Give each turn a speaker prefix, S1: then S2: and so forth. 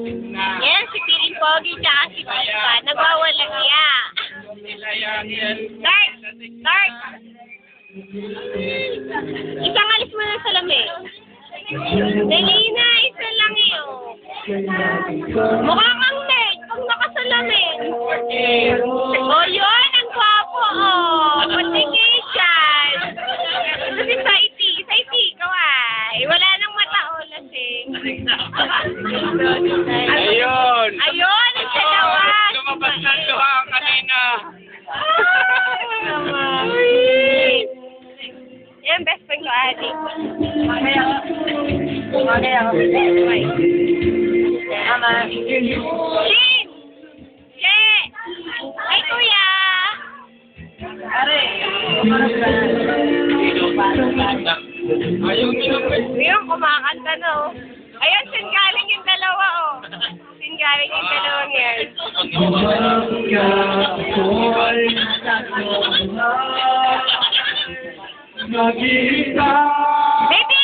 S1: na.
S2: Yan, si Piling Pogi tsaka si Pipa. Nagwawalang iya.
S1: Nila yan, yan.
S2: Dark! Dark! Isang alis mo ng salamin. Dali na, isa lang yun. Mukha kang nerd pag nakasalamin. O yun, lasing.
S1: Ayun.
S2: Ayun, ang dalawa.
S1: Lumabas na luha kanina.
S2: Yan, best friend ko, Adi. Shin! Che! Ay, kuya!
S1: Ayaw nilapit.
S2: Ayun, kumakanta na, oh. Ayun, singgaling yung dalawa, oh. Singgaling yung dalawang yan. Baby!